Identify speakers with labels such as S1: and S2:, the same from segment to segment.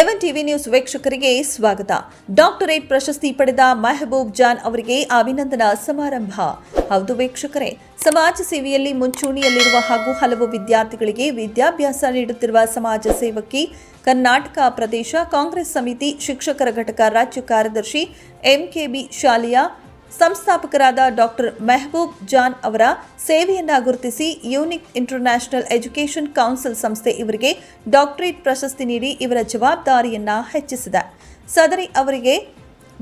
S1: ಎವನ್ TV news ವೀಕ್ಷಕರಿಗೆ ಸ್ವಾಗತ. Doctorate ಪ್ರಶಸ್ತಿ ಪಡೆದ ಮೆಹಬೂಬ್ ಜಾನ್ ಅವರಿಗೆ ಅಭಿನಂದನಾ ಸಮಾರಂಭ. ಹೌದು ವೀಕ್ಷಕರೇ, ಸಮಾಜ ಸೇವೆಯಲ್ಲಿ ಮುಂಚೂಣಿಯಲ್ಲಿರುವ ಹಾಗೂ ಹಲವು ವಿದ್ಯಾರ್ಥಿಗಳಿಗೆ ವಿದ್ಯಾಭ್ಯಾಸ ನೀಡುತ್ತಿರುವ ಸಮಾಜ ಸೇವಕಿ, ಕರ್ನಾಟಕ ಪ್ರದೇಶ ಕಾಂಗ್ರೆಸ್ ಸಮಿತಿ ಶಿಕ್ಷಕರ ಘಟಕ ರಾಜ್ಯ ಕಾರ್ಯದರ್ಶಿ ಎಂಕೆಬಿ ಶಾಲೆಯ ಸಂಸ್ಥಾಪಕರಾದ ಡಾಕ್ಟರ್ ಮೆಹಬೂಬ್ ಜಾನ್ ಅವರ ಸೇವೆಯನ್ನ ಗುರುತಿಸಿ ಯೂನಿಕ್ ಇಂಟರ್ನ್ಯಾಷನಲ್ ಎಜುಕೇಷನ್ ಕೌನ್ಸಿಲ್ ಸಂಸ್ಥೆ ಇವರಿಗೆ ಡಾಕ್ಟರೇಟ್ ಪ್ರಶಸ್ತಿ ನೀಡಿ ಇವರ ಜವಾಬ್ದಾರಿಯನ್ನ ಹೆಚ್ಚಿಸಿದೆ. ಸದರಿ ಅವರಿಗೆ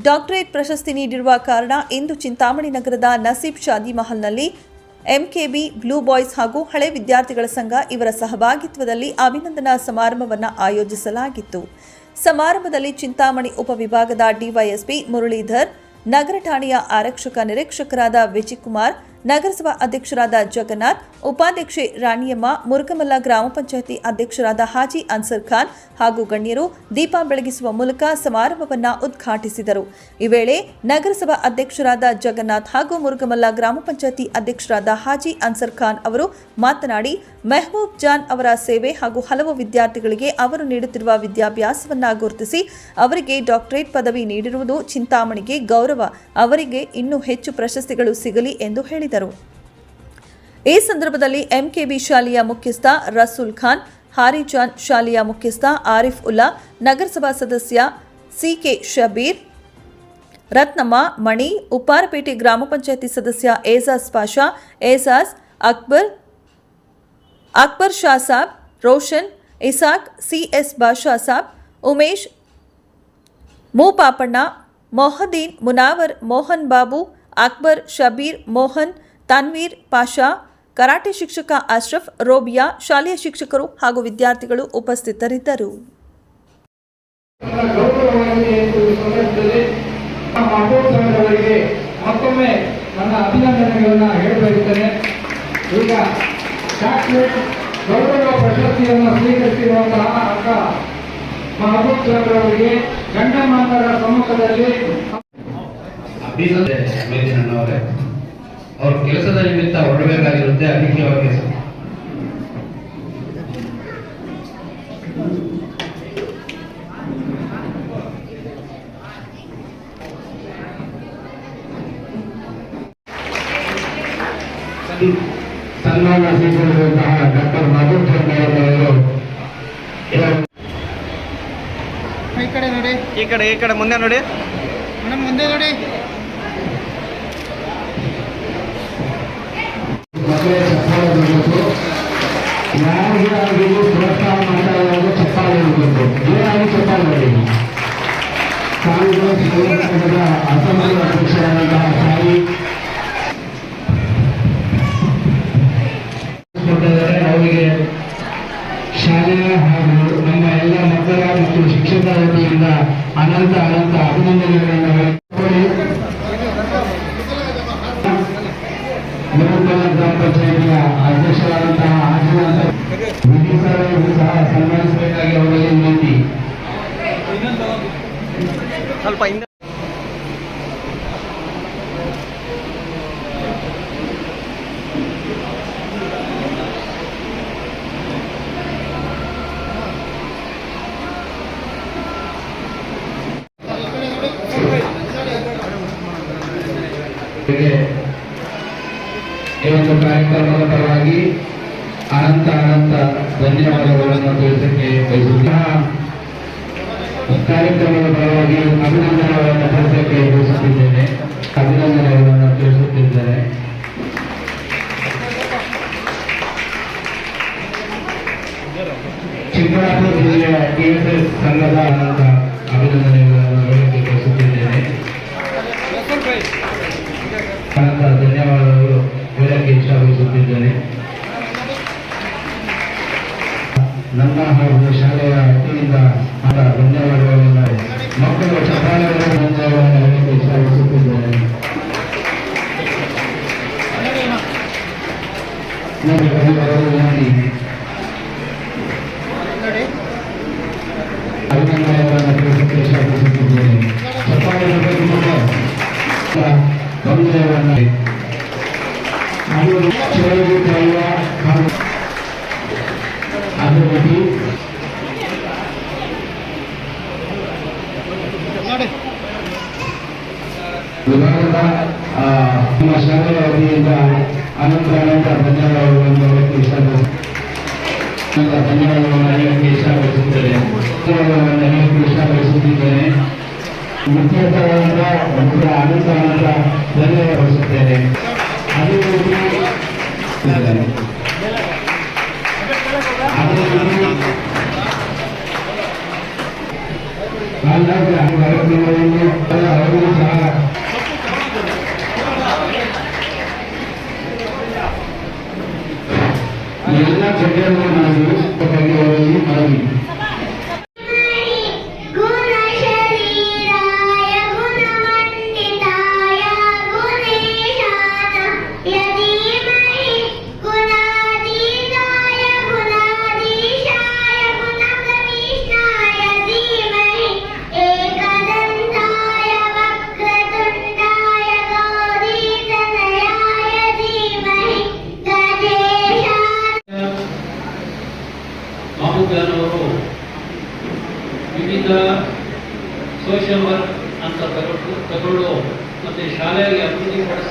S1: ಡಾಕ್ಟರೇಟ್ ಪ್ರಶಸ್ತಿ ನೀಡಿರುವ ಕಾರಣ ಇಂದು ಚಿಂತಾಮಣಿ ನಗರದ ನಸೀಬ್ ಶಾದಿ ಮಹಲ್ನಲ್ಲಿ ಎಂಕೆಬಿ ಬ್ಲೂ ಬಾಯ್ಸ್ ಹಾಗೂ ಹಳೆ ವಿದ್ಯಾರ್ಥಿಗಳ ಸಂಘ ಇವರ ಸಹಭಾಗಿತ್ವದಲ್ಲಿ ಅಭಿನಂದನಾ ಸಮಾರಂಭವನ್ನು ಆಯೋಜಿಸಲಾಗಿತ್ತು. ಸಮಾರಂಭದಲ್ಲಿ ಚಿಂತಾಮಣಿ ಉಪವಿಭಾಗದ ಡಿವೈಎಸ್ಪಿ ಮುರಳೀಧರ್ ನಗರ ಠಾಣೆಯ ಆರಕ್ಷಕ ನಿರೀಕ್ಷಕರಾದ ವಿಜಯಕುಮಾರ್ ನಗರಸಭಾ ಅಧ್ಯಕ್ಷರಾದ ಜಗನ್ನಾಥ್, ಉಪಾಧ್ಯಕ್ಷೆ ರಾಣಿಯಮ್ಮ ಮುರುಗಮಲ್ಲ ಗ್ರಾಮ ಪಂಚಾಯಿತಿ ಅಧ್ಯಕ್ಷರಾದ ಹಾಜಿ ಅನ್ಸರ್ ಖಾನ್ ಹಾಗೂ ಗಣ್ಯರು ದೀಪ ಬೆಳಗಿಸುವ ಮೂಲಕ ಸಮಾರಂಭವನ್ನು ಉದ್ಘಾಟಿಸಿದರು. ಈ ವೇಳೆ ನಗರಸಭಾ ಅಧ್ಯಕ್ಷರಾದ ಜಗನ್ನಾಥ್ ಹಾಗೂ ಮುರುಗಮಲ್ಲ ಗ್ರಾಮ ಪಂಚಾಯಿತಿ ಅಧ್ಯಕ್ಷರಾದ ಹಾಜಿ ಅನ್ಸರ್ ಖಾನ್ ಅವರು ಮಾತನಾಡಿ, ಮೆಹಬೂಬ್ ಜಾನ್ ಅವರ ಸೇವೆ ಹಾಗೂ ಹಲವು ವಿದ್ಯಾರ್ಥಿಗಳಿಗೆ ಅವರು ನೀಡುತ್ತಿರುವ ವಿದ್ಯಾಭ್ಯಾಸವನ್ನ ಗುರುತಿಸಿ, ಅವರಿಗೆ ಡಾಕ್ಟರೇಟ್ ಪದವಿ ನೀಡಿರುವುದು ಚಿಂತಾಮಣಿಗೆ ಗೌರವ, ಅವರಿಗೆ ಇನ್ನೂ ಹೆಚ್ಚು ಪ್ರಶಸ್ತಿಗಳು ಸಿಗಲಿ ಎಂದು ಹೇಳಿದರು. ಈ ಸಂದರ್ಭದಲ್ಲಿ ಎಂಕೆಬಿ ಶಾಲೆಯ ಮುಖ್ಯಸ್ಥ ರಸೂಲ್ ಖಾನ್ ಹಾರಿಜಾನ್ ಶಾಲೆಯ ಮುಖ್ಯಸ್ಥ ಆರಿಫ್ ಉಲ್ಲಾ ನಗರಸಭಾ ಸದಸ್ಯ ಸಿಕೆ ಶಬೀರ್ ರತ್ನಮ್ಮ ಮಣಿ ಉಪ್ಪಾರಪೇಟೆ ಗ್ರಾಮ ಪಂಚಾಯತಿ ಸದಸ್ಯ Ejaz Pasha Ejaz Akbar Akbar Shah Sab Roshan Isaac CS Basha Sab Umesh ಮೂಪಾಪಣ್ಣ ಮೊಹದೀನ್ Munawar Mohan Babu Akbar Shabir Mohan Tanveer Pasha, karate ಶಿಕ್ಷಕ ಅಶ್ರಫ್, ರೋಬಿಯಾ, ಶಾಲೆಯ ಶಿಕ್ಷಕರು ಹಾಗೂ ವಿದ್ಯಾರ್ಥಿಗಳು ಉಪಸ್ಥಿತರಿದ್ದರು.
S2: ಮತ್ತೊಮ್ಮೆ ನನ್ನ ಅಭಿನಂದನೆಗಳನ್ನು ಹೇಳಬಯಸುತ್ತೇನೆ ಈಗ ಡಾಕ್ಟರೇಟ್ ಗೌರವ ಪ್ರಶಸ್ತಿಯನ್ನು ಸ್ವೀಕರಿಸಿರುವಂತಹ ಅಕ್ಕ ಮಹಬೂಬ್ ಅವರಿಗೆ ಗಂಡಮಾತರ ಸಮ್ಮುಖದಲ್ಲಿ
S3: ಅಭಿನಂದನೆ. ಅವ್ರ ಕೆಲಸದ ನಿಮಿತ್ತ ಹೊರಡಬೇಕಾಗಿರುತ್ತೆ ಅದಕ್ಕೆ ಅವ್ರ
S2: ಸನ್ಮಾನ ಸ್ವೀಕರಿಸಿರುವಂತಹ ಡಾಕ್ಟರ್
S4: ಈ ಕಡೆ ನೋಡಿ.
S5: ಈ ಕಡೆ ಈ ಕಡೆ ಮುಂದೆ ನೋಡಿ.
S4: ಮೇಡಮ್ ಮುಂದೆ ನೋಡಿ.
S5: అసెంబ్లీ అధ్యక్షురాలుగా
S2: సాయి ಈ ಒಂದು ಕಾರ್ಯಕ್ರಮದ ಪರವಾಗಿ ಅನಂತ ಅನಂತ ಧನ್ಯವಾದಗಳನ್ನು ತಿಳಿಸಕ್ಕೆ ಬಯಸುತ್ತೀನಿ. ಕಾರ್ಯಕ್ರಮದ ಪರವಾಗಿ ಅಭಿನಂದನೆಗಳನ್ನು ತಿಳಿಸಕ್ಕೆ ಬಯಸುತ್ತಿದ್ದೇನೆ. ಅಭಿನಂದನೆಗಳನ್ನು ತಿಳಿಸುತ್ತಿದ್ದೇನೆ. ಚಿಕ್ಕಬಳ್ಳಾಪುರ ಜಿಲ್ಲೆಯ ಕೆಎಸ್ಎಸ್ ಸಂಘದ ಅನಂತ ಅಭಿನಂದನೆಗಳನ್ನು ನನ್ನ ಹಾಗೂ ಶಾಲೆಯ ವತಿಯಿಂದ ಆದ ಧನ್ಯವಾದಗಳನ್ನು ಮಕ್ಕಳು ಚಪ್ಪಾಳೆಗಳ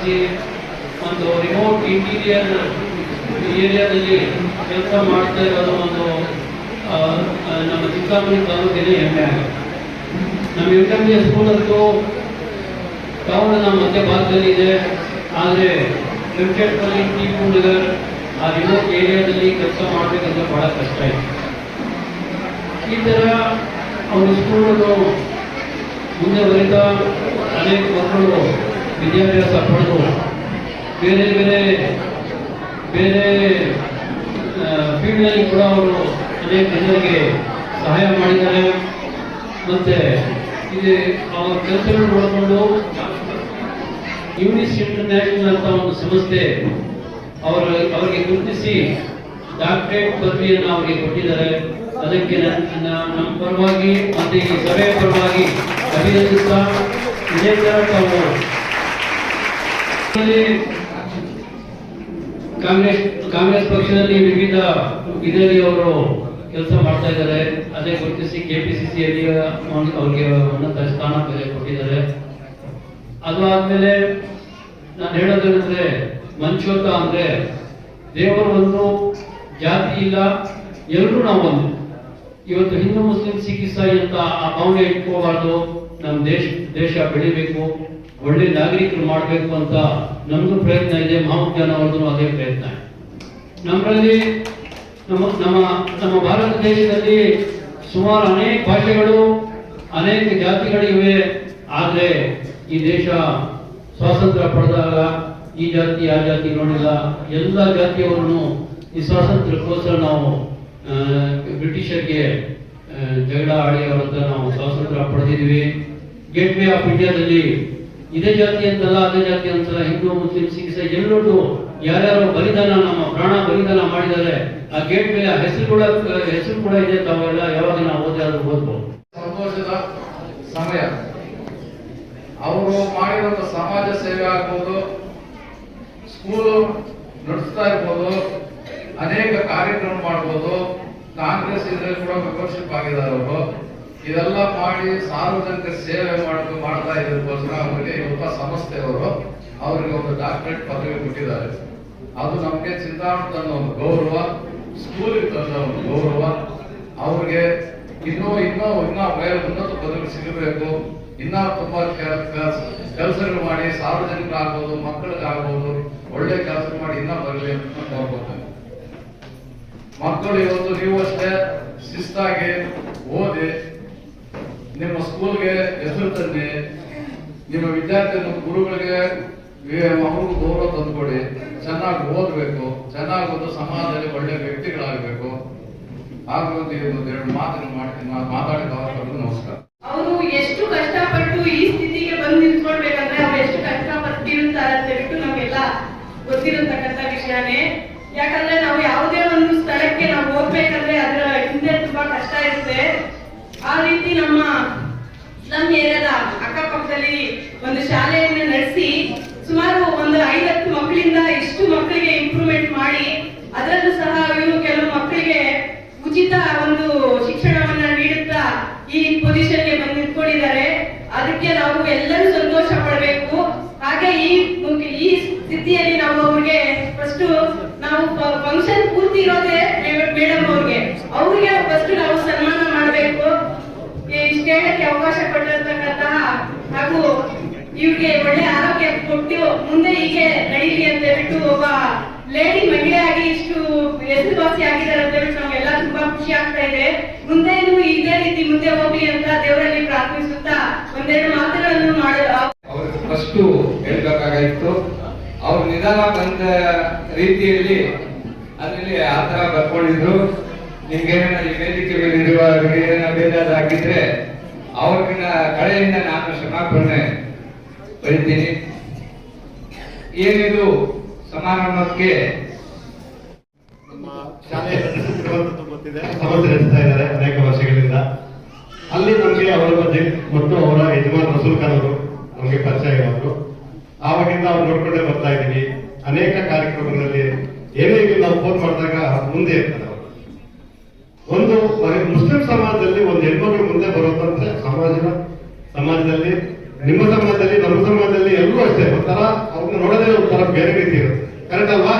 S6: ಅಭಿವೃದ್ಧಿಪಡಿಸಿ ಒಂದು ರಿಮೋಟ್ ಇಂಟೀರಿಯರ್ ಏರಿಯಾದಲ್ಲಿ ಕೆಲಸ ಮಾಡ್ತಾ ಇರೋದು ಒಂದು ನಮ್ಮ ಚಿಂತಾಮಣಿ ತಾಲೂಕಿನ ಹೆಮ್ಮೆ ನಮ್ಮ ಎಂ ಎಂ ಎ ಸ್ಕೂಲ್ ಅಂತೂ ಟೌನ್ನ ಮಧ್ಯಭಾಗದಲ್ಲಿ ಇದೆ. ಆದರೆ ಕ್ರಿಕೆಟ್ನಲ್ಲಿ ಟೀ ನಗರ್ ಆ ರಿಮೋಟ್ ಏರಿಯಾದಲ್ಲಿ ಕೆಲಸ ಮಾಡಬೇಕಂದ್ರೆ ಬಹಳ ಕಷ್ಟ ಇದೆ. ಈ ಥರ ಅವರು ಸ್ಕೂಲನ್ನು ಮುಂದೆ ಬರಿತಾ ಅನೇಕ ಮಕ್ಕಳು ವಿದ್ಯಾಭ್ಯಾಸ ಪಡೆದು ಬೇರೆ ಬೇರೆ ಬೇರೆ ಫೀಲ್ಡ್ನಲ್ಲಿ ಕೂಡ ಅವರು ಅನೇಕ ಜನರಿಗೆ ಸಹಾಯ ಮಾಡಿದ್ದಾರೆ. ಮತ್ತೆ ಇದು ಅವರ ಕೆಲಸಗಳು ನೋಡಿಕೊಂಡು ಯೂನಿಸ್ ಇಂಟರ್ನ್ಯಾಷನಲ್ ಅಂತ ಒಂದು ಸಂಸ್ಥೆ ಅವರು ಅವರಿಗೆ ಗುರುತಿಸಿ ಡಾಕ್ಟರೇಟ್ ಪದವಿಯನ್ನು ಅವರಿಗೆ ಕೊಟ್ಟಿದ್ದಾರೆ. ಅದಕ್ಕೆ ನಮ್ಮ ಪರವಾಗಿ ಮತ್ತೆ ಈ ಸಭೆಯ ಪರವಾಗಿ ಅಭಿನಂದಿಸ್ತಾ, ಇದೇ ತರ ತಾವು ಕಾಂಗ್ರೆಸ್ ಕಾಂಗ್ರೆಸ್ ಪಕ್ಷದಲ್ಲಿ ವಿವಿಧ ಇದರಲ್ಲಿ ಅವರು ಕೆಲಸ ಮಾಡ್ತಾ ಇದ್ದಾರೆ. ಅದೇ ಗುರುತಿಸಿ ಕೆಪಿಸಿಸಿಯಲ್ಲಿ ಅವರಿಗೆ ಉನ್ನತ ಸ್ಥಾನ ಬೆಲೆ ಕೊಟ್ಟಿದ್ದಾರೆ. ಅದು ಆದ್ಮೇಲೆ ನಾನು ಹೇಳೋದೇನೆಂದ್ರೆ, ಮಂಚೋತ ಅಂದ್ರೆ ದೇವರು ಒಂದು ಜಾತಿ ಇಲ್ಲ ಎಲ್ಲರೂ ನಾವು ಒಂದು. ಇವತ್ತು ಹಿಂದೂ ಮುಸ್ಲಿಂ ಇಸಾಯಿ ಅಂತ ಆ ಭಾವನೆ ಇಟ್ಕೋಬಾರ್ದು. ನಮ್ಮ ದೇಶ ದೇಶ ಬೆಳಿಬೇಕು. ಒಳ್ಳೆ ನಾಗರಿಕರು ಮಾಡಬೇಕು ಅಂತ ನಮ್ದು ಪ್ರಯತ್ನ ಇದೆ ಮಹಾಮುಖ್ಯಾನ ಅದೇ ಪ್ರಯತ್ನ. ನಮ್ಮಲ್ಲಿ ನಮ್ಮ ನಮ್ಮ ನಮ್ಮ ಭಾರತ ದೇಶದಲ್ಲಿ ಸುಮಾರು ಅನೇಕ ಭಾಷೆಗಳು, ಅನೇಕ ಜಾತಿಗಳಿವೆ. ಆದರೆ ಈ ದೇಶ ಸ್ವಾತಂತ್ರ್ಯ ಪಡೆದಾಗ ಈ ಜಾತಿ, ಆ ಜಾತಿ ನೋಡಿಲ್ಲ. ಎಲ್ಲ ಜಾತಿಯವರನ್ನು ಈ ಸ್ವಾತಂತ್ರ್ಯಕ್ಕೋಸ್ಕರ ನಾವು ಬ್ರಿಟಿಷರಿಗೆ ಜಗಳ ಆಡಿ ಅವ್ರ ನಾವು ಸ್ವಾತಂತ್ರ್ಯ ಪಡೆದಿದ್ದೀವಿ. ಗೇಟ್ ವೇ ಆಫ್ ಇಂಡಿಯಾದಲ್ಲಿ ಇದೇ ಜಾತಿ ಅಂತಲ್ಲ, ಅದೇ ಜಾತಿ ಅಂತಲ್ಲ, ಹಿಂದೂ, ಮುಸ್ಲಿಂ, ಸಿಖ್ ಎಲ್ಲರೂ ಯಾರ್ಯಾರು ಬಲಿದಾನ, ನಮ್ಮ ಪ್ರಾಣ ಬಲಿದಾನ ಮಾಡಿದರೆ ಆ ಗೇಟ್ ವೇ ಹೆಸರು ಕೂಡ ಹೆಸರು ಕೂಡ ಇದೆ ತಾವೆಲ್ಲ ಯಾವಾಗ ನಾವು ಓದಾದ್ರು ಓದ್ಬೋದು.
S7: ಸಂತೋಷದ ಸಮಯ. ಅವರು ಮಾಡಿರುವಂತ ಸಮಾಜ ಸೇವೆ ಆಗ್ಬೋದು ಸ್ಕೂಲ್ ನಡೆಸ್ತಾ ಇರ್ಬೋದು, ಅನೇಕ ಕಾರ್ಯಕ್ರಮ ಮಾಡ್ಬೋದು, ಕಾಂಗ್ರೆಸ್ ಇದ್ರೆ ಕೂಡ ಮೆಂಬರ್ಶಿಪ್ ಆಗಿದ್ದಾರೆ ಅವರು. ಇದೆಲ್ಲ ಮಾಡಿ ಸಾರ್ವಜನಿಕ ಸೇವೆ ಮಾಡೋದು ಮಾಡ್ತಾ ಇದ್ದಕ್ಕೋಸ್ಕರ ಅವರಿಗೆ ಇವತ್ತ ಸಂಸ್ಥೆಯವರು ಅವರಿಗೆ ಒಂದು ಡಾಕ್ಟರೇಟ್ ಪದವಿ ಕೊಟ್ಟಿದ್ದಾರೆ. ಅದು ನಮಗೆ ಚಿಂತಾಮಣಿ ತಂದ ಒಂದು ಗೌರವ ಸ್ಕೂಲಿಗೆ ತಂದ ಒಂದು ಗೌರವ. ಅವ್ರಿಗೆ ಇನ್ನೂ ಇನ್ನೂ ಇನ್ನೂ ಬೇರೆ ಉನ್ನತ ಪದವಿ ಸಿಗಬೇಕು. ಇನ್ನೂ ತುಂಬಾ ಕೆಲಸಗಳು ಮಾಡಿ ಸಾರ್ವಜನಿಕ ಆಗ್ಬೋದು ಮಕ್ಕಳಿಗಾಗ್ಬೋದು, ಒಳ್ಳೆ ಕೆಲಸ ಮಾಡಿ ಇನ್ನೂ ಬರಲಿ ಅಂತ ಕೋರ್ಕೊತೇನೆ ಮಕ್ಕಳು ಇವತ್ತು ನೀವು ಅಷ್ಟೇ ಶಿಸ್ತಾಗಿ ಓದಿ ನಿಮ್ಮ ಸ್ಕೂಲ್ಗೆ ಹೆಸರು ತನ್ನಿ ನಿಮ್ಮ ವಿದ್ಯಾರ್ಥಿ ಗುರುಗಳಿಗೆ ಮಕ್ಕಳು ಗೌರವ ತಂದ್ಕೊಡಿ. ಚೆನ್ನಾಗಿ ಓದಬೇಕು, ಚೆನ್ನಾಗಿ ಒಂದು ಸಮಾಜದಲ್ಲಿ ಒಳ್ಳೆ ವ್ಯಕ್ತಿಗಳಾಗಬೇಕು. ಹಾಗೂ ಎರಡು ಮಾತನ್ನು ನಾನು ಮಾತಾಡಿದ ನಮಸ್ಕಾರ.
S8: ಅವರು ಎಷ್ಟು ಕಷ್ಟಪಟ್ಟು ಈ ಸ್ಥಿತಿಗೆ ಬಂದು ನಿಂತ್ಕೊಳ್ಬೇಕಂದ್ರೆ ಅವ್ರು ಎಷ್ಟು ಕಷ್ಟ ಪಟ್ಟಿರುತ್ತಾರೆ ಅಂತ ಹೇಳ್ಬಿಟ್ಟು ನಮ್ಗೆಲ್ಲ ಗೊತ್ತಿರತಕ್ಕಂಥ ವಿಷಯನೇ. ಯಾಕಂದ್ರೆ ನಾವು ಯಾವುದೇ ಒಂದು ಸ್ಥಳಕ್ಕೆ ನಾವು ಹೋಗ್ಬೇಕಂದ್ರೆ ಅದರ ಹಿಂದೆ ತುಂಬಾ ಕಷ್ಟ ಇರುತ್ತೆ. ಆ ರೀತಿ ನಮ್ಮ ನಮ್ಮ ಏರಿಯಾದ ಅಕ್ಕಪಕ್ಕದಲ್ಲಿ ಒಂದು ಶಾಲೆಯನ್ನು ನಡೆಸಿ ಸುಮಾರು ಒಂದು ಐವತ್ತು ಮಕ್ಕಳಿಂದ ಇಷ್ಟು ಮಕ್ಕಳಿಗೆ ಇಂಪ್ರೂವ್ಮೆಂಟ್ ಮಾಡಿ, ಅದರಲ್ಲೂ ಸಹ ಇವರು ಕೆಲವು ಮಕ್ಕಳಿಗೆ ಉಚಿತ ಒಂದು ಶಿಕ್ಷಣವನ್ನ ನೀಡುತ್ತಾ ಈ ಪೊಸಿಷನ್ಗೆ ಬಂದು ನಿಂತ್ಕೊಂಡಿದ್ದಾರೆ. ಅದಕ್ಕೆ ನಾವು ಎಲ್ಲರೂ ಸಂತೋಷ ಪಡಬೇಕು. ಈ ಸ್ಥಿತಿಯಲ್ಲಿ ನಾವು ಅವ್ರಿಗೆ ಫಸ್ಟ್ ನಾವು ಫಂಕ್ಷನ್ ಪೂರ್ತಿ ಇರೋದೇ ಮೇಡಮ್ ಅವ್ರಿಗೆ. ಅವ್ರಿಗೆ ಫಸ್ಟ್ ನಾವು ಸನ್ಮಾನ ಮಾಡಬೇಕು ಇಷ್ಟು ಹೇಳಕ್ಕೆ ಅವಕಾಶ ಕೊಟ್ಟಿರ್ತಕ್ಕಂತಹ ಹಾಗೂ ಇವ್ರಿಗೆ ಒಳ್ಳೆ ಆರೋಗ್ಯ ಕೊಟ್ಟು ಮುಂದೆ ಹೀಗೆ ನಡೀಲಿ ಅಂತ ಹೇಳ್ಬಿಟ್ಟು ಒಬ್ಬ ಲೇಡಿ ಮಹಿಳೆಯಾಗಿ ಇಷ್ಟು ಹೆಸರುವಾಸಿ ಆಗಿದ್ದಾರೆ ಅಂತ ಹೇಳ್ಬಿಟ್ಟು ನಮ್ಗೆಲ್ಲ ತುಂಬಾ ಖುಷಿ ಆಗ್ತಾ ಇದೆ. ಮುಂದೇನು ಇದೇ ರೀತಿ ಮುಂದೆ ಹೋಗ್ಲಿ ಅಂತ ದೇವರಲ್ಲಿ ಪ್ರಾರ್ಥಿಸುತ್ತಾ ಒಂದೆರಡು ಮಾತುಗಳನ್ನು ಮಾಡ.
S3: ಫಸ್ಟು ಹೇಳ್ಬೇಕಾಗಿತ್ತು ಅವ್ರು ನಿಧಾನ ಬಂದ ರೀತಿಯಲ್ಲಿ ಅದರಲ್ಲಿ ಆ ಥರ ಬರ್ಕೊಂಡಿದ್ರು. ನಿಮ್ಗೇನ ಈ ವೇದಿಕೆ ಮೇಲೆ ಇರುವ ಬೇಜಾರಾಗಿದ್ರೆ ಅವ್ರಿಗಿನ ಕಡೆಯಿಂದ ನಾನು ಕ್ಷಮಾಪಣೆ ಬರೀತೀನಿ. ಏನಿದು ಸಮಾರಂಭಕ್ಕೆ
S9: ನಡೆಸ್ತಾ ಇದ್ದಾರೆ ಅನೇಕ ವರ್ಷಗಳಿಂದ. ಅಲ್ಲಿ ನಮಗೆ ಅವರ ಬಗ್ಗೆ ಮತ್ತು ಅವರ ಯಜಮಾನ್ ರಸೂಲ್ ಖಾನ್ ಅವರು ನಮಗೆ ಪರಿಚಯ ಇರೋರು ಆವಾಗಿಂದ ಅವ್ರು ನೋಡ್ಕೊಂಡೇ ಬರ್ತಾ ಇದ್ದೀವಿ. ಅನೇಕ ಕಾರ್ಯಕ್ರಮಗಳಲ್ಲಿ ಏನೇ ಇರ್ಲಿ ನಾವು ಫೋನ್ ಮಾಡಿದಾಗ ಮುಂದೆ ಇರ್ತಾರೆ ಅವರು. ಒಂದು ಮುಸ್ಲಿಂ ಸಮಾಜದಲ್ಲಿ ಒಂದು ಹೆಣ್ಮಗಳು ಮುಂದೆ ಬರೋದಂದ್ರೆ ಸಮಾಜ ಸಮಾಜದಲ್ಲಿ ನಿಮ್ಮ ಸಮಾಜದಲ್ಲಿ ನಮ್ಮ ಸಮಾಜದಲ್ಲಿ ಎಲ್ಲರೂ ಅಷ್ಟೇ. ಒಂಥರ ಅವ್ರನ್ನ ನೋಡೋದೇ ಒಂಥರ ಬೇರೆ ರೀತಿ ಇರುತ್ತೆ. ಕರೆಕ್ಟ್ ಅಲ್ವಾ?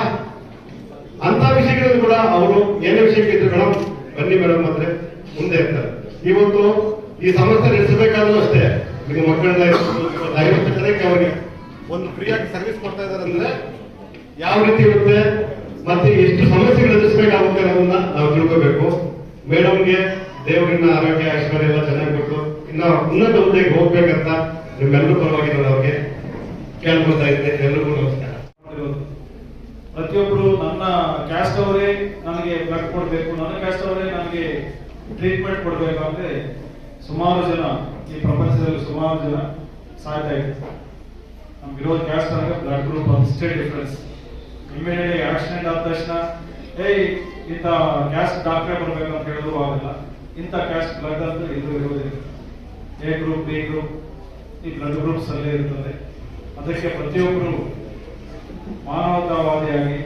S9: ಅಂತ ವಿಷಯಗಳಲ್ಲಿ ಕೂಡ ಅವರು ಏನೇ ವಿಷಯಕ್ಕೆ ಇದ್ರು ಮೇಡಮ್ ಬನ್ನಿ ಮೇಡಮ್ ಅಂದ್ರೆ ಮುಂದೆ ಇರ್ತಾರೆ ಇವತ್ತು ಈ ಸಮಸ್ಯೆ ನಡೆಸಬೇಕಾದ್ರೂ ಅಷ್ಟೇ. ನಿಮ್ಮ ಇರ್ಬೋದು, ದಯವಿಟ್ಟು ಜನಕ್ಕೆ ಅವರಿಗೆ ಒಂದು ಫ್ರೀಯಾಗಿ ಸರ್ವಿಸ್ ಕೊಡ್ತಾ ಇದ್ದಾರೆ ಅಂದ್ರೆ ಯಾವ ರೀತಿ ಇರುತ್ತೆ? ಮತ್ತೆ ಎಷ್ಟು ಸಮಸ್ಯೆಗಳು ಎದುರಿಸಬೇಕಾಗುತ್ತೆ ಅನ್ನೋದನ್ನ ನಾವು ತಿಳ್ಕೋಬೇಕು. ಮೇಡಮ್ಗೆ ದೇವರಿನ ಆರೋಗ್ಯ ಐಶ್ವರ್ಯ ಎಲ್ಲ ಚೆನ್ನಾಗಿ ಕೊಟ್ಟು ಇನ್ನ ಉನ್ನತ ಹುದ್ದೆಗೆ ಹೋಗ್ಬೇಕಂತ ನಿಮ್ಮೆಲ್ಲರೂ ಪರವಾಗಿ ಅವ್ರಿಗೆ ಕೇಳ್ಕೊಳ್ತಾ ಇದ್ದೆ. ಎಲ್ಲರಿಗೂ ನಮಸ್ಕಾರ.
S10: ಪ್ರತಿಯೊಬ್ಬರು ನನ್ನ ಕ್ಯಾಸ್ಟ್ ಅವರೇ ನನಗೆ ಬ್ಲಡ್ ಕೊಡಬೇಕು, ನನ್ನ ಕ್ಯಾಸ್ಟ್ ಅವರೇ ನನಗೆ ಟ್ರೀಟ್ಮೆಂಟ್ ಕೊಡಬೇಕು ಅಂದ್ರೆ ಸುಮಾರು ಜನ, ಈ ಪ್ರಪಂಚದಲ್ಲಿ ಸುಮಾರು ಜನ ಸಾಯ್ತಾ ಇದ್ದಾರೆ. ನಮ್ಗಿರೋ ಕ್ಯಾಸ್ಟ್ ಅಂದ್ರೆ ಬ್ಲಡ್ ಗ್ರೂಪ್ ಅಷ್ಟೇ ಡಿಫ್ರೆನ್ಸ್ ಇಮ್ಮಿಡಿಯೇಟ್ ಆಕ್ಸಿಡೆಂಟ್ ಆದ ತಕ್ಷಣ, ಏಯ್, ಇಂಥ ಕ್ಯಾಸ್ಟ್ ಡಾಕ್ಟ್ರೇ ಬರಬೇಕು ಅಂತ ಹೇಳಿದ್ರು ಆಗಲ್ಲ. ಇಂಥ ಕ್ಯಾಸ್ಟ್ ಬ್ಲಡ್ ಅಂತ ಇದು ಇರುವುದಿಲ್ಲ ಎ ಗ್ರೂಪ್ ಬಿ ಗ್ರೂಪ್ ಈ ಬ್ಲಡ್ ಗ್ರೂಪ್ಸ್ ಅಲ್ಲೇ ಇರ್ತದೆ. ಅದಕ್ಕೆ ಪ್ರತಿಯೊಬ್ಬರು ಮಾನವತಾವಾದಿಯಾಗಿ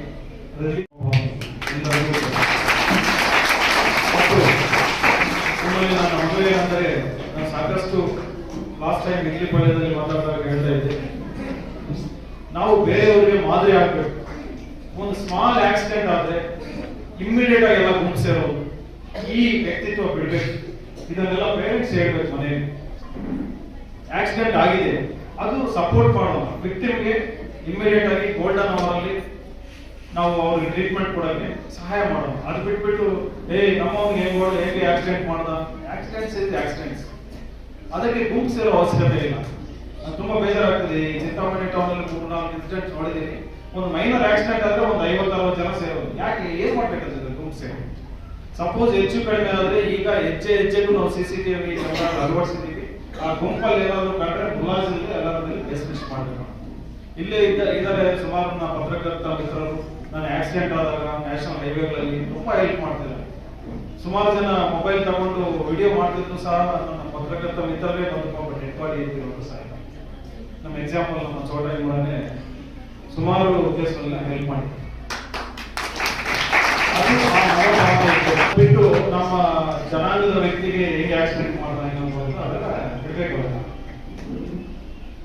S10: ನನ್ನ ನಾನು ಸಾಕಷ್ಟು ಲಾಸ್ಟ್ ಟೈಮ್ ಇಡ್ಲಿ ಮಾತಾಡಿದಾಗ ಹೇಳ್ತಾ ಇದ್ದೆ. ನಾವು ಬೇರೆಯವರಿಗೆ ಮಾದರಿ ಆಗ್ಬೇಕು. ಒಂದು ಸ್ಮಾಲ್ ಆಕ್ಸಿಡೆಂಟ್ ಆದ್ರೆ ಇಮ್ಮಿಡಿಯೇಟ್ ಆಗಿ ಎಲ್ಲ ಗುಂಪು ಸೇರೋದು. ಈ ವ್ಯಕ್ತಿತ್ವ ಬಿಡ್ಬೇಕು. ಇದನ್ನೆಲ್ಲ ಪೇರೆಂಟ್ಸ್ ಹೇಳ್ಬೇಕು ಮನೆಯಲ್ಲಿ. ಆಕ್ಸಿಡೆಂಟ್ ಆಗಿದೆ, ಅದು ಸಪೋರ್ಟ್ ಮಾಡೋಣ. ವಿಕ್ಟಿಮ್ಗೆ ಇಮಿಡಿಯೇಟ್ ಆಗಿ ಗೋಲ್ಡನ್ ಅವರಲ್ಲಿ ನಾವು ಅವ್ರಿಗೆ ಟ್ರೀಟ್ಮೆಂಟ್ ಕೊಡೋಕೆ ಸಹಾಯ ಮಾಡೋಣ. ಅದು ಬಿಟ್ಬಿಟ್ಟು ಏ ನಮ್ಮವ್ನಿಗೆ ಹೇಗೆ ಓಡ್- ಹೇಗೆ ಆಕ್ಸಿಡೆಂಟ್ ಮಾಡ್ದ? ಆಕ್ಸಿಡೆಂಟ್ಸ್ ಇಸ್ ಆಕ್ಸಿಡೆಂಟ್ಸ್ ಅದಕ್ಕೆ ಗುಂಪು ಇರೋ ಅವಶ್ಯಕತೆ ಇಲ್ಲ. ತುಂಬಾ ಬೇಜಾರಾಗ್ತದೆ. ಈ ಚಿಂತಾಮಣಿ ಟೌನ್ ಅಲ್ಲಿ ಮೂರು ನಾಲ್ಕು ಇನ್ಸಿಡೆಂಟ್ ನೋಡಿದ್ದೀನಿ ಒಂದು ಮೈನರ್ ಆಕ್ಸಿಡೆಂಟ್ ಆದ್ರೆ ಒಂದು ಐವತ್ತು ಅರವತ್ತು ಜನ ಸೇರೋದು. ಯಾಕೆ? ಏನ್ ಮಾಡ್ಬೇಕಾಗ್ತದೆ ಗುಂಪು ಸೇರಿ ಸಪೋಸ್ ಹೆಚ್ಚು ಕಡಿಮೆ ಆದ್ರೆ ಈಗ ಹೆಚ್ಚೆ ಹೆಚ್ಚೆಗೂ ನಾವು ಸಿ ಸಿ ಟಿವಿ ಅಳವಡಿಸಿದ್ದೀವಿ ಆ ಗುಂಪಲ್ಲಿ ಏನಾದರೂ ಕಂಡ್ರೆ ಮುಲಾಜಿಲ್ಲಿ ಎಲ್ಲರಲ್ಲಿ ಡಿಸ್ಮಿಸ್ ಮಾಡಬೇಕು. ಇಲ್ಲೇ ಇದ್ದ ಇದ್ದಾರೆ ಸುಮಾರು ನಮ್ಮ ಪತ್ರಕರ್ತ ಮಿತ್ರರು, ನಾನು ಆಕ್ಸಿಡೆಂಟ್ ಆದಾಗ ನ್ಯಾಷನಲ್ ಹೈವೇಗಳಲ್ಲಿ ತುಂಬಾ ಹೆಲ್ಪ್ ಮಾಡ್ತಿದ್ದಾರೆ. ಸುಮಾರು ಜನ ಮೊಬೈಲ್ ತಗೊಂಡು ವಿಡಿಯೋ ಮಾಡ್ತಿದ್ರು ಸಹ ನನ್ನ ಪತ್ರಕರ್ತ ಮಿತ್ರರೇ ಬಂದು ಪಾಪ ಡೆಡ್ ಇದ್ದಿರೋದು ಸಹ. ನಮ್ಮ ಎಕ್ಸಾಂಪಲ್ ನಮ್ಮ ಮಾಡನೆ ಸುಮಾರು ಕೇಸ್ಗಳನ್ನ ಹೆಲ್ಪ್ ಮಾಡಿದ್ರು. ಬಿಟ್ಟು ನಮ್ಮ ಜನಾಂಗದ ವ್ಯಕ್ತಿಗೆ ಹೇಗೆ ಆಕ್ಸಿಡೆಂಟ್ ಮಾಡ್ತಾನೆ ಬಿಡ್ಬೇಕು ಕೊಡಲ್ಲ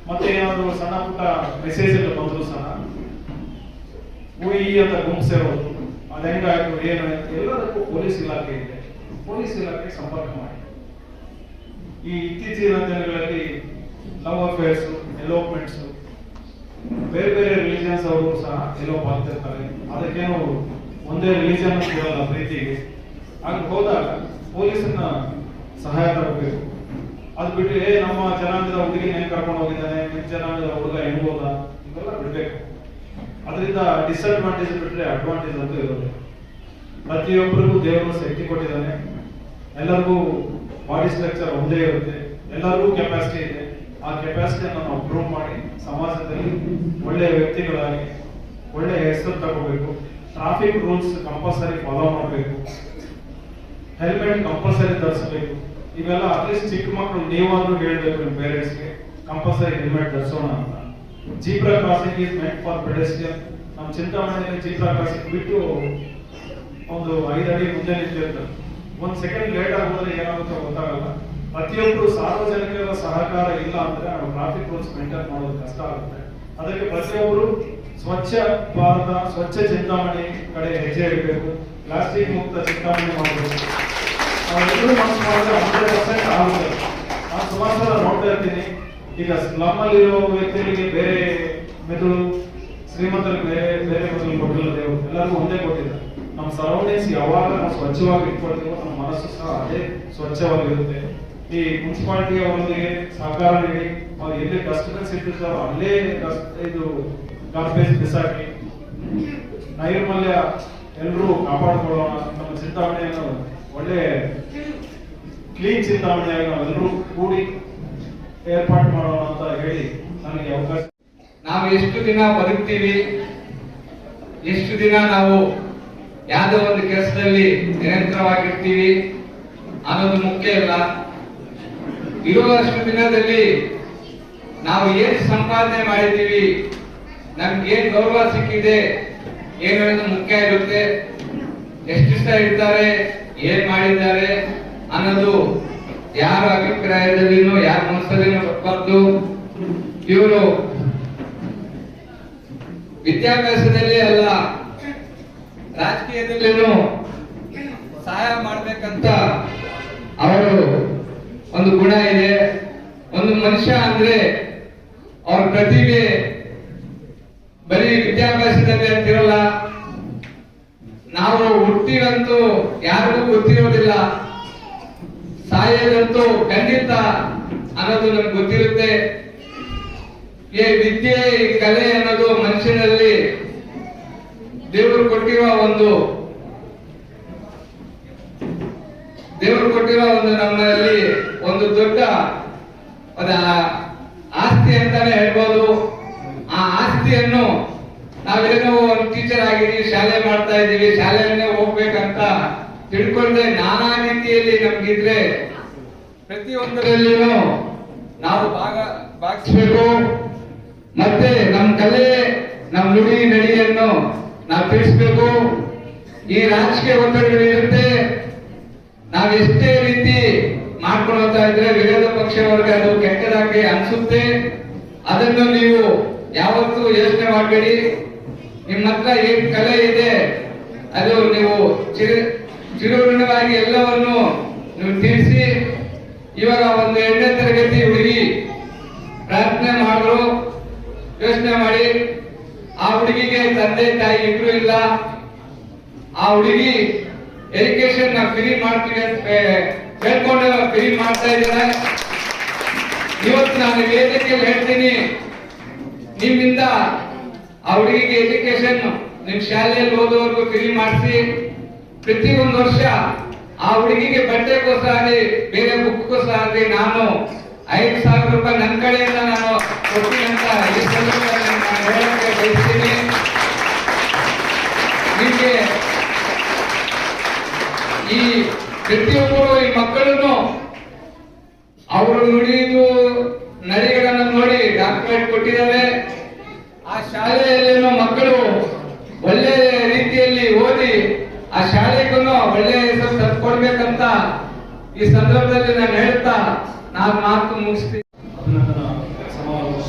S10: ಮತ್ತೆ ಏನಾದ್ರು ಸಣ್ಣ ಪುಟ್ಟ ಮೆಸೇಜ್ ಎಲ್ಲ ಬಂದ್ರು ಸಹ ಉಯಿ ಅಂತ ಗುಂಪಿಸಿರೋದು ಅದು ಹೆಂಗಾಯ್ತು ಏನು ಎಲ್ಲದಕ್ಕೂ ಪೊಲೀಸ್ ಇಲಾಖೆ ಇದೆ. ಪೊಲೀಸ್ ಇಲಾಖೆ ಸಂಪರ್ಕ ಮಾಡಿ. ಈ ಇತ್ತೀಚಿನ ದಿನಗಳಲ್ಲಿ ಲವ್ ಅಫೇರ್ಸ್ ಎಲೋಪ್ಮೆಂಟ್ಸ್ ಬೇರೆ ಬೇರೆ ರಿಲಿಜನ್ಸ್ ಅವರು ಸಹ ಎಲೋಪ್ ಆಗ್ತಿರ್ತಾರೆ ಅದಕ್ಕೇನು ಒಂದೇ ರಿಲಿಜನ್ ಕೊಡಲ್ಲ ಪ್ರೀತಿಗೆ. ಹಾಗೆ ಹೋದಾಗ ಪೊಲೀಸನ್ನ ಸಹಾಯ ತರಬೇಕು. ಅದು ಬಿಟ್ಟು ಏ ನಮ್ಮ ಜನಾಂಗದ ಹುಡುಗಿ ಹೆಂಗ್ ಕರ್ಕೊಂಡು ಹೋಗಿದ್ದಾನೆ, ನಿಮ್ ಜನಾಂಗದ ಹುಡುಗ ಹೆಂಗ್ ಹೋದ, ಇವೆಲ್ಲ ಬಿಡ್ಬೇಕು. ಅದರಿಂದ ಡಿಸ್ಅಡ್ವಾಂಟೇಜ್ ಬಿಟ್ರೆ ಅಡ್ವಾಂಟೇಜ್ ಅಂತೂ ಇರೋದು ಪ್ರತಿಯೊಬ್ಬರಿಗೂ ದೇವರು ಶಕ್ತಿ ಕೊಟ್ಟಿದ್ದಾನೆ. ಎಲ್ಲರಿಗೂ ಬಾಡಿ ಸ್ಟ್ರಕ್ಚರ್ ಒಂದೇ ಇರುತ್ತೆ. ಎಲ್ಲರಿಗೂ ಕೆಪಾಸಿಟಿ ಇದೆ. ಆ ಕೆಪಾಸಿಟಿಯನ್ನು ನಾವು ಪ್ರೂವ್ ಮಾಡಿ ಸಮಾಜದಲ್ಲಿ ಒಳ್ಳೆಯ ವ್ಯಕ್ತಿಗಳಾಗಿ ಒಳ್ಳೆಯ ಹೆಸರು ತಗೋಬೇಕು. ಟ್ರಾಫಿಕ್ ರೂಲ್ಸ್ ಕಂಪಲ್ಸರಿ ಫಾಲೋ ಮಾಡಬೇಕು. ಹೆಲ್ಮೆಟ್ ಕಂಪಲ್ಸರಿ ಧರಿಸಬೇಕು. ಇವೆಲ್ಲ ಅಟ್ಲೀಸ್ಟ್ ಚಿಕ್ಕ ಮಕ್ಕಳು ನೀವಾದ್ರೂ ಹೇಳ್ಬೇಕು ನಿಮ್ಮ ಪೇರೆಂಟ್ಸ್ಗೆ ಕಂಪಲ್ಸರಿ ಹೆಲ್ಮೆಟ್ ಧರಿಸೋಣ ಅಂತ. Zebra crossing is meant for pedestrian ನಮ್ಮ ಚಿಂತಾಮಣಿಯಲ್ಲಿ ಜೀಬ್ರಾ ಕ್ರಾಸಿಂಗ್ ಬಿಟ್ಟು ಒಂದು ಐದು ಅಡಿ ಮುಂದೆ ನಿಂತಿರ್ತಾರೆ ಒಂದು ಸೆಕೆಂಡ್ ಲೇಟ್ ಆಗೋದ್ರೆ ಏನಾಗುತ್ತೋ ಗೊತ್ತಾಗಲ್ಲ. ಪ್ರತಿಯೊಬ್ಬರು ಸಾರ್ವಜನಿಕರ ಸಹಕಾರ ಇಲ್ಲ ಅಂದ್ರೆ ನಾವು ಟ್ರಾಫಿಕ್ ರೂಲ್ಸ್ ಮೇಂಟೈನ್ ಮಾಡೋದು ಕಷ್ಟ ಆಗುತ್ತೆ. ಅದಕ್ಕೆ ಪ್ರತಿಯೊಬ್ಬರು ಸ್ವಚ್ಛ ಭಾರತ, ಸ್ವಚ್ಛ ಚಿಂತಾಮಣಿ ಕಡೆ ಹೆಜ್ಜೆ ಇಡಬೇಕು. ಪ್ಲಾಸ್ಟಿಕ್ ಮುಕ್ತ ಚಿಂತಾಮಣಿ ಮಾಡಬೇಕು. ನಾವೆಲ್ಲರೂ ಮನಸ್ಸು ಆಗುತ್ತೆ. ನಾನು ಸುಮಾರು ನೋಡ್ತಾ ಇರ್ತೀನಿ. ಈಗ ಸ್ಲಮ್ ಅಲ್ಲಿರೋ ವ್ಯಕ್ತಿಗಳಿಗೆ ಬೇರೆ ಮೆದುಳು, ಶ್ರೀಮಂತರಿಗೆ ಬೇರೆ ಬೇರೆ ಮೆದುಳು ಕೊಟ್ಟಿಲ್ಲ ದೇವರು. ಎಲ್ಲರಿಗೂ ಒಂದೇ ಕೊಟ್ಟಿದ್ದಾರೆ ನಮ್ಮ ಸರೌಂಡಿಂಗ್ಸ್ ಯಾವಾಗ ನಾವು ಸ್ವಚ್ಛವಾಗಿ ಇಟ್ಕೊಳ್ತೀವೋ ನಮ್ಮ ಮನಸ್ಸು ಸಹ ಅದೇ ಸ್ವಚ್ಛವಾಗಿರುತ್ತೆ. ಈ ಮುನ್ಸಿಪಾಲಿಟಿ ಅವರೊಂದಿಗೆ ಸಹಕಾರ ನೀಡಿ, ಅವ್ರು ಎಲ್ಲಿ ಡಸ್ಟ್ಬಿನ್ಸ್ ಇಟ್ಟಿರ್ತಾರೋ ಅಲ್ಲೇ ಇದು ಗಾರ್ಬೇಜ್ ಬಿಸಾಕಿ, ನೈರ್ಮಲ್ಯ ಎಲ್ಲರೂ ಕಾಪಾಡಿಕೊಳ್ಳೋಣ. ನಮ್ಮ ಚಿಂತಾಮಣಿಯನ್ನು ಒಳ್ಳೆ ಕ್ಲೀನ್ ಚಿಂತಾಮಣಿಯಾಗಿ ನಾವೆಲ್ಲರೂ ಕೂಡಿ ಏರ್ಪಾಡು ಮಾಡೋಣ ಅಂತ ಹೇಳಿ ನನಗೆ ಅವಕಾಶ
S3: ನಾವು ಎಷ್ಟು ದಿನ ಬದುಕ್ತೀವಿ? ಎಷ್ಟು ದಿನ ನಾವು ಯಾವುದೋ ಒಂದು ಕೆಲಸದಲ್ಲಿ ನಿರಂತರವಾಗಿರ್ತೀವಿ ಅನ್ನೋದು ಮುಖ್ಯ ಇಲ್ಲ ಇರುವಷ್ಟು ದಿನದಲ್ಲಿ ನಾವು ಏನು ಸಂಪಾದನೆ ಮಾಡಿದ್ದೀವಿ? ನಮ್ಗೆ ಏನ್ ಗೌರವ ಸಿಕ್ಕಿದೆ? ಏನು ಮುಖ್ಯ ಇರುತ್ತೆ? ಎಷ್ಟಿಷ್ಟ ಇರ್ತಾರೆ? ಏನ್ ಮಾಡಿದ್ದಾರೆ ಅನ್ನೋದು ಯಾರ ಅಭಿಪ್ರಾಯದಲ್ಲಿನೂ ಯಾರ ಮನಸ್ಸಲ್ಲಿನೂ ಬಂದು ಇವರು ವಿದ್ಯಾಭ್ಯಾಸದಲ್ಲಿ ಅಲ್ಲ, ರಾಜಕೀಯದಲ್ಲಿನೂ ಸಹಾಯ ಮಾಡ್ಬೇಕಂತ ಅವರು ಒಂದು ಗುಣ ಇದೆ. ಒಂದು ಮನುಷ್ಯ ಅಂದ್ರೆ ಅವ್ರ ಪ್ರತಿಭೆ ಬರೀ ವಿದ್ಯಾಭ್ಯಾಸದಲ್ಲಿ ಅಂತಿರಲ್ಲ. ನಾವು ಹುಟ್ಟಿವಂತೂ ಯಾರಿಗೂ ಗೊತ್ತಿರೋದಿಲ್ಲ. ಸಾಯೋದಂತೂ ಖಂಡಿತ ಅನ್ನೋದು ನಮ್ಗೆ ಗೊತ್ತಿರುತ್ತೆ. ಈ ವಿದ್ಯೆ, ಈ ಕಲೆ ಅನ್ನೋದು ಮನುಷ್ಯನಲ್ಲಿ ದೇವರು ಕೊಟ್ಟಿರುವ ಒಂದು ದೇವರು ಕೊಟ್ಟಿರೋ ಒಂದು ನಮ್ಮಲ್ಲಿ ಒಂದು ದೊಡ್ಡ ಆಸ್ತಿ ಅಂತಾನೆ ಹೇಳ್ಬೋದು. ಆ ಆಸ್ತಿಯನ್ನು ನಾವೇನೋ ಒಂದು ಟೀಚರ್ ಆಗಿದ್ದೀವಿ, ಶಾಲೆ ಮಾಡ್ತಾ ಇದ್ದೀವಿ ಶಾಲೆಯನ್ನೇ ಹೋಗ್ಬೇಕಂತ ತಿಳ್ಕೊಂಡ್ರೆ ನಾನಾ ರೀತಿಯಲ್ಲಿ ನಮ್ಗಿದ್ರೆ ಪ್ರತಿಯೊಂದರಲ್ಲಿನೂ ನಾವು ಭಾಗ, ಭಾಗಿಸ್ಬೇಕು. ಮತ್ತೆ ನಮ್ಮ ಕಲೆ ನಮ್ಮ ನುಡಿ ನಡಿಯನ್ನು ನಾವು ತಿಳಿಸ್ಬೇಕು. ಈ ರಾಜಕೀಯ ಒತ್ತಡಗಳು ಇರುತ್ತೆ. ನಾವ್ ಎಷ್ಟೇ ರೀತಿ ಮಾಡ್ಕೊಳ್ತಾ ಇದ್ರೆ ವಿರೋಧ ಪಕ್ಷವರ್ಗ ಅದು ಕೆಟ್ಟದಾಗಿ ಅನ್ಸುತ್ತೆ. ಅದನ್ನು ನೀವು ಯಾವತ್ತೂ ಯೋಚನೆ ಮಾಡಬೇಡಿ. ನಿಮ್ಮ ಹತ್ರ ಏನ್ ಕಲೆ ಇದೆ, ಅದು ನೀವು ಚಿರ, ಚಿರುಋಣವಾಗಿ ಎಲ್ಲವನ್ನು ನೀವು ತಿಳಿಸಿ ಇವರ ಒಂದು ಎರಡನೇ ತರಗತಿ ಹುಡುಗಿ ಪ್ರಾರ್ಥನೆ ಮಾಡಿದ್ರು, ಯೋಚನೆ ಮಾಡಿ, ಆ ಹುಡುಗಿಗೆ ತಂದೆ ತಾಯಿ ಇಬ್ರು ಇಲ್ಲ, ಆ ಹುಡುಗಿ ಎಜುಕೇಶನ್ ನಾವು ಫ್ರೀ ಮಾಡ್ತೀವಿ ಅಂತ ಹೇಳ್ಕೊಂಡು ಫ್ರೀ ಮಾಡ್ತಾ ಇದ್ದಾರೆ ಇವತ್ತು ನಾನು ವೇದಿಕೆಯಲ್ಲಿ ಹೇಳ್ತೀನಿ, ನಿಮ್ಮಿಂದ ಆ ಹುಡುಗಿಗೆ ಎಜುಕೇಶನ್ ನಿಮ್ ಶಾಲೆಯಲ್ಲಿ ಓದೋವರೆಗೂ ಫ್ರೀ ಮಾಡಿಸಿ. ಪ್ರತಿ ಒಂದು ವರ್ಷ ಆ ಹುಡುಗಿಗೆ ಬಟ್ಟೆಗೋಸ್ಕರ ಬೇರೆ ಬುಕ್ಗೋಸ್ಕರ ನಾನು ಐದು ಸಾವಿರ ರೂಪಾಯಿ ನನ್ನ ಕಡೆಯಿಂದ ನಾನು ಕೊಟ್ಟಿನಂತ ಈ ಸಂದರ್ಭದಲ್ಲಿ ನಾನು ಹೇಳಕ್ಕೆ ಬಯಸ್ತೀನಿ. ನಿಮಗೆ ಈ ಪ್ರತಿಯೊಬ್ಬರು ಈ ಮಕ್ಕಳನ್ನು ಅವರು ನುಡಿದು ನಡೆಗಳನ್ನು ನೋಡಿ ಡಾಕ್ಯುಮೆಂಟ್ ಕೊಟ್ಟಿದ್ದಾರೆ ಆ ಶಾಲೆಯಲ್ಲಿನೂ ಮಕ್ಕಳು ಒಳ್ಳೆ ರೀತಿಯಲ್ಲಿ ಓದಿ ಆ ಶಾಲೆಗೂ ಒಳ್ಳೆ ಹೆಸರು ತಂದ್ಕೊಡ್ಬೇಕಂತ ಈ ಸಂದರ್ಭದಲ್ಲಿ ನಾನು ಹೇಳ್ತಾ ನಾನು ಮಾತು ಮುಗಿಸ್ತೀನಿ
S10: ಅಭಿನಂದನಾ ಸಮಾರೋಹ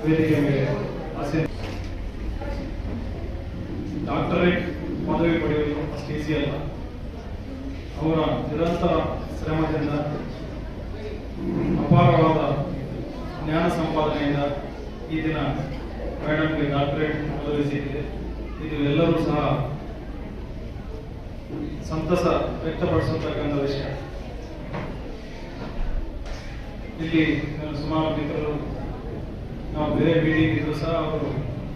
S10: ವೇದಿಕೆ ಮೇಲೆ ಆಸೆ ಡಾಕ್ಟರೇಟ್ ಪದವಿ ಪಡೆಯುವುದು ಅಷ್ಟು ಈಸಿ ಅಲ್ಲ ಅವರ ನಿರಂತರ ಶ್ರಮದಿಂದ ಅಪಾರವಾದ ಜ್ಞಾನ ಸಂಪಾದನೆಯಿಂದ ಈ ದಿನ ಮೇಡಮ್ಗೆ ಡಾಕ್ಟರೇಟ್ ಪದವಿ ಸಿಕ್ಕಿದೆ ಇದು ಎಲ್ಲರೂ ಸಹ ಸಂತಸ ವ್ಯಕ್ತಪಡಿಸತಕ್ಕಂಥ ವಿಷಯ ಇಲ್ಲಿ ನನ್ನ ಸುಮಾರು ಮಿತ್ರರು ನಾವು ಬೇರೆ ಮೀಟಿಂಗ್ ಇದ್ರು ಸಹ ಅವರು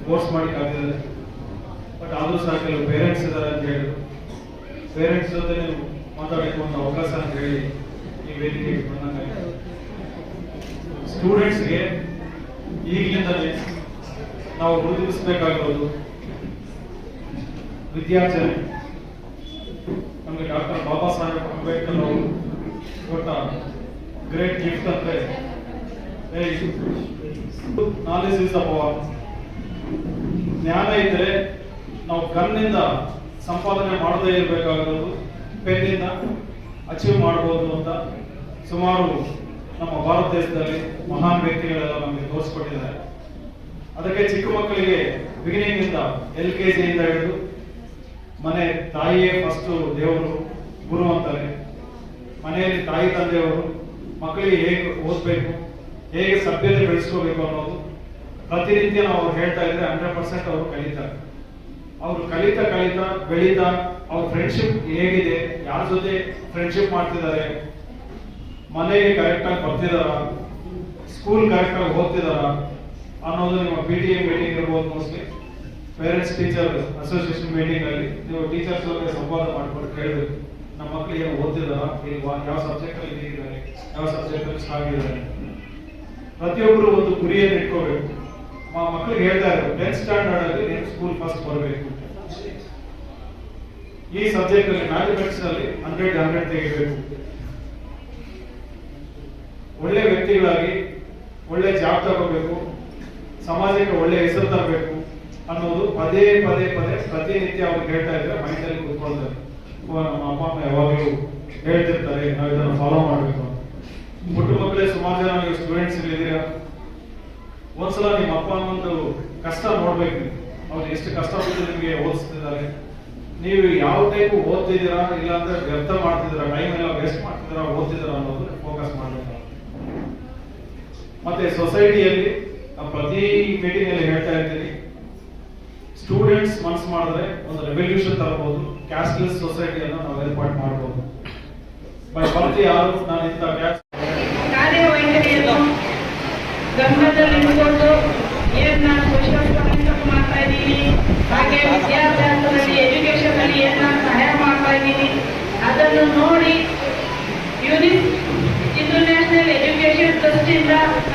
S10: ಫೋರ್ಸ್ ಮಾಡಿ ಆಗಿದ್ದಾರೆ ಬಟ್ ಆದರೂ ಸಹ ಕೆಲವು ಪೇರೆಂಟ್ಸ್ ಇದ್ದಾರೆ ಅಂತ ಹೇಳಿದ್ರು ಪೇರೆಂಟ್ಸ್ ಜೊತೆ ಮಾತಾಡಕ್ಕೆ ಒಂದು ಅವಕಾಶ ಅಂತ ಹೇಳಿ ಈ ವೇದಿಕೆ ಸ್ಟೂಡೆಂಟ್ಸ್ಗೆ ಈಗಲಿಂದಲೇ ನಾವು ಗುರುತಿಸಬೇಕಾಗಿರೋದು ವಿದ್ಯಾರ್ಜನೆ ನಮಗೆ ಡಾಕ್ಟರ್ ಬಾಬಾ ಸಾಹೇಬ್ ಅಂಬೇಡ್ಕರ್ ಅವರು ಕೊಟ್ಟ ಗ್ರೇಟ್ ಗಿಫ್ಟ್ ಅಂತ. ನಾಲೆಜ್ ಇಸ್ ದ ಜ್ಞಾನ ಇದ್ರೆ ನಾವು ಗನ್ನಿಂದ ಸಂಪಾದನೆ ಮಾಡದೇ ಇರಬೇಕಾಗಿರೋದು, ಪೆನ್ನಿಂದ ಅಚೀವ್ ಮಾಡಬಹುದು ಅಂತ ಸುಮಾರು ನಮ್ಮ ಭಾರತ ದೇಶದಲ್ಲಿ ಮಹಾನ್ ವ್ಯಕ್ತಿಗಳೆಲ್ಲ ನಮಗೆ ತೋರಿಸ್ಕೊಟ್ಟಿದ್ದಾರೆ. ಅದಕ್ಕೆ ಚಿಕ್ಕ ಮಕ್ಕಳಿಗೆ ಬಿಗಿನಿಂಗ್ ಇಂದ ಎಲ್ ಕೆ ಜಿಯಿಂದ ಹಿಡಿದು ಮನೆ ತಾಯಿಯೇ ಫಸ್ಟ್ ದೇವರು, ಗುರು ಅಂತಾರೆ ಮನೆಯಲ್ಲಿ ತಾಯಿ, ತಂದೆಯವರು ಮಕ್ಕಳಿಗೆ ಹೇಗೆ ಓದಬೇಕು, ಹೇಗೆ ಸಭ್ಯತೆ ಬೆಳೆಸ್ಕೋಬೇಕು ಅನ್ನೋದು ಪ್ರತಿನಿತ್ಯ ನಾವು ಅವ್ರು ಹೇಳ್ತಾ ಇದ್ರೆ ಹಂಡ್ರೆಡ್ ಪರ್ಸೆಂಟ್ ಅವರು ಕಲಿತಾರೆ ಅವರು ಕಲಿತ ಕಲಿತ, ಬೆಳೀತಾ, ಅವ್ರ ಫ್ರೆಂಡ್ಶಿಪ್ ಹೇಗಿದೆ, ಯಾರ ಜೊತೆ ಫ್ರೆಂಡ್ಶಿಪ್ ಮಾಡ್ತಿದ್ದಾರೆ ಮನೆಗೆ ಕರೆಕ್ಟ್ ಆಗಿ ಬರ್ತಿದಾರ ಸ್ಕೂಲ್ ಕರೆಕ್ಟ್ ಆಗಿ ಓದ್ತಿದಾರ ಅನ್ನೋದು ನಿಮ್ಮ ಪಿ ಟಿ ಎ ಮೀಟಿಂಗ್ ಇರ್ಬೋದು mostly parents teacher association meeting ಅಲ್ಲಿ ನೀವು ಟೀಚರ್ಸ್ ಜೊತೆ ಸಂವಾದ ಮಾಡ್ಕೊಂಡು ಕೇಳಬೇಕು, ನಮ್ಮ ಮಕ್ಕಳು ಏನು ಓದ್ತಿದಾರ? ಯಾವ ಸಬ್ಜೆಕ್ಟ್ ಅಲ್ಲಿ ಯಾವ ಸಬ್ಜೆಕ್ಟ್ ಅಲ್ಲಿ ಸ್ಟ್ರಾಂಗ್ ಇದ್ದಾರೆ? ಪ್ರತಿಯೊಬ್ಬರು ಒಂದು ಗುರಿಯನ್ನು ಇಟ್ಕೋಬೇಕು. ಮಕ್ಕಳಿಗೆ ಹೇಳ್ತಾ ಇದ್ರು ಟೆಂತ್ ಸ್ಟ್ಯಾಂಡರ್ಡ್ ಅಲ್ಲಿ ನೀವು ಸ್ಕೂಲ್ ಫಸ್ಟ್ ಬರಬೇಕು ಈ ಸಬ್ಜೆಕ್ಟ್ ಅಲ್ಲಿ ಮ್ಯಾಥಮೆಟಿಕ್ಸ್ ಅಲ್ಲಿ ಹಂಡ್ರೆಡ್ ಹಂಡ್ರೆಡ್ ತೆಗಿಬೇಕು. ಒಳ್ಳೆ ವ್ಯಕ್ತಿಗಳಾಗಿ, ಒಳ್ಳೆ ಜಾಬ್ ತಗೋಬೇಕು, ಸಮಾಜಕ್ಕೆ ಒಳ್ಳೆ ಹೆಸರು ತರಬೇಕು ಅನ್ನೋದು ಪದೇ ಪದೇ ಪದೇ ಪ್ರತಿನಿತ್ಯ ಅವ್ರು ಹೇಳ್ತಾ ಇದ್ರೆ ಮೈಂಡ್ ಅಲ್ಲಿ ಕೂತ್ಕೊಳ್ತಾರೆ ನಮ್ಮ ಅಪ್ಪ, ಅಮ್ಮ ಯಾವಾಗಲೂ ಹೇಳ್ತಿರ್ತಾರೆ ನಾವು ಇದನ್ನು ಫಾಲೋ ಮಾಡಬೇಕು ಪುಟ್ಟ ಮಕ್ಕಳೇ ಸುಮಾರು ಜನ ನೀವು ಸ್ಟೂಡೆಂಟ್ಸ್ ಇಲ್ಲಿದ್ದೀರಾ ಒಂದ್ಸಲ ನಿಮ್ಮ ಅಪ್ಪ ಅಮ್ಮಂದು ಕಷ್ಟ ನೋಡ್ಬೇಕು. ನೀವು ಅವ್ರು ಎಷ್ಟು ಕಷ್ಟ ಕಷ್ಟಪಟ್ಟು ನಿಮಗೆ ಓದಿಸ್ತಿದ್ದಾರೆ. ನೀವು ಯಾವ ಟೈಪ್ ಓದ್ತಿದ್ದೀರಾ ಇಲ್ಲ ಅಂದ್ರೆ ವ್ಯರ್ಥ ಮಾಡ್ತಿದ್ದೀರಾ ಟೈಮ್ ಎಲ್ಲ ವೇಸ್ಟ್ ಮಾಡ್ತಿದ್ದೀರಾ, ಓದ್ತಿದ್ದೀರಾ ಅನ್ನೋದು ಫೋಕಸ್ ಮಾಡಬೇಕು ಮತ್ತೆ ಸೊಸೈಟಿಯಲ್ಲಿ ಪ್ರತಿ ಮೀಟಿಂಗ್ ಅಲ್ಲಿ ಹೇಳ್ತಾ ಇರ್ತೀನಿ. ಸ್ಟೂಡೆಂಟ್ಸ್ ಮನ್ಸ್ ಮಾಡಿದ್ರೆ ಒಂದು ರೆವಲ್ಯೂಷನ್ ತರಬಹುದು. ಕ್ಯಾಸ್ಟ್ಲೆಸ್ ಸೊಸೈಟಿಯನ್ನು ನಾವು ಏರ್ಪಾಟ್ ಮಾಡಬಹುದು ಬೈ ಬರ್ತಿ ಯಾರು? ನಾನು ಇಂಥ ಕ್ಯಾಸ್ಟ್
S8: ಕಾರ್ಯವೈಖರಿಯನ್ನು ಗಮನದಲ್ಲಿಟ್ಟುಕೊಂಡು ಏನ್ ನಾನು ಸೋಷಿಯಲ್ ಸರ್ವಿಸ್ ಮಾಡ್ತಾ ಇದ್ದೀನಿ ಹಾಗೆ ವಿದ್ಯಾಭ್ಯಾಸದಲ್ಲಿ ಎಜುಕೇಶನ್ ಅಲ್ಲಿ ಏನ್ ನಾನು ಸಹಾಯ ಮಾಡ್ತಾ ಇದ್ದೀನಿ ಅದನ್ನು ನೋಡಿ ಯೂನಿಸ್ ಇಂಟರ್ನ್ಯಾಷನಲ್ ಎಜುಕೇಶನ್